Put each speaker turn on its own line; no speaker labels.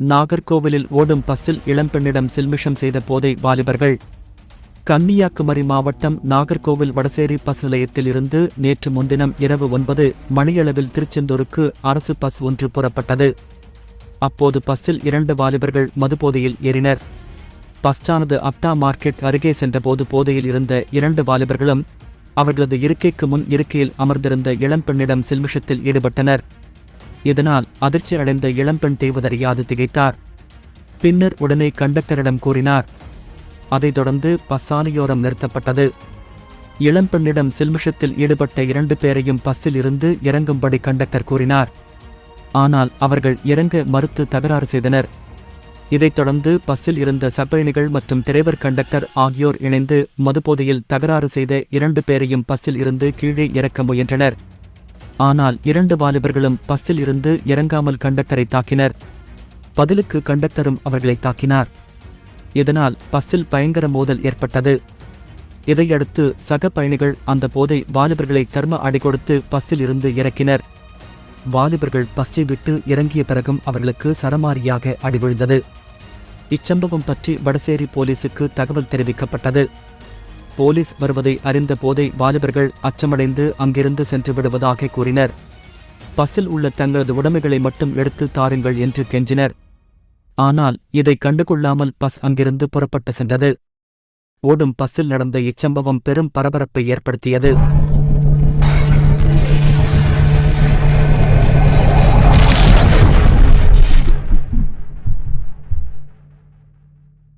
நாகர்கோவிலில் ஓடும் பஸ்ஸில் இளம்பெண்ணிடம் சில்மிஷம் செய்த போதை வாலிபர்கள். கன்னியாகுமரி மாவட்டம் நாகர்கோவில் வடசேரி பஸ் நிலையத்தில் இருந்து நேற்று முன்தினம் இரவு ஒன்பது மணியளவில் திருச்செந்தூருக்கு அரசு பஸ் ஒன்று புறப்பட்டது. அப்போது பஸ்ஸில் இரண்டு வாலிபர்கள் மதுபோதையில் ஏறினர். பஸ்டானது அப்டா மார்க்கெட் அருகே சென்றபோது போதையில் இருந்த இரண்டு வாலிபர்களும் அவர்களது இருக்கைக்கு முன் இருக்கையில் அமர்ந்திருந்த இளம்பெண்ணிடம் சில்மிஷத்தில் ஈடுபட்டனர். இதனால் அதிர்ச்சி அடைந்த இளம்பெண் தேவதறியாது திகைத்தார். பின்னர் உடனே கண்டக்டரிடம் கூறினார் அதைத் தொடர்ந்து பஸ்ஸாலையோரம் நிறுத்தப்பட்டது. இளம்பெண்ணிடம் சில்மிஷத்தில் ஈடுபட்ட இரண்டு பேரையும் பஸ்ஸில் இருந்து இறங்கும்படி கண்டக்டர் கூறினார். ஆனால் அவர்கள் இறங்க மறுத்து தகராறு செய்தனர். இதைத் தொடர்ந்து பஸ்ஸில் இருந்த சப்பயணிகள் மற்றும் டிரைவர் கண்டக்டர் ஆகியோர் இணைந்து மதுபோதையில் தகராறு செய்த இரண்டு பேரையும் பஸ்ஸில் இருந்து கீழே இறக்க முயன்றனர். ஆனால் இரண்டு வாலிபர்களும் பஸ்ஸில் இருந்து இறங்காமல் கண்டக்டரை தாக்கினர். பதிலுக்கு கண்டக்டரும் அவர்களை தாக்கினார். இதனால் பஸ்ஸில் பயங்கர மோதல் ஏற்பட்டது. இதையடுத்து சக பயணிகள் அந்த போதை வாலிபர்களை தர்ம அடி கொடுத்து பஸ்ஸில் இருந்து இறக்கினர். வாலிபர்கள் பஸ்ஸை விட்டு இறங்கிய பிறகும் அவர்களுக்கு சரமாரியாக அடி விழுந்தது இச்சம்பவம் பற்றி வடசேரி போலீசுக்கு தகவல் தெரிவிக்கப்பட்டது. போலீஸ் வருவதை அறிந்த போதை வாலிபர்கள் அச்சமடைந்து அங்கிருந்து சென்று விடுவதாக கூறினர். பஸ்ஸில் உள்ள தங்களது உடைமைகளை மட்டும் எடுத்து தாருங்கள் என்று கெஞ்சினர். ஆனால் இதை கண்டுகொள்ளாமல் பஸ் அங்கிருந்து புறப்பட்டு சென்றது. ஓடும் பஸ்ஸில் நடந்த இச்சம்பவம் பெரும் பரபரப்பை ஏற்படுத்தியது.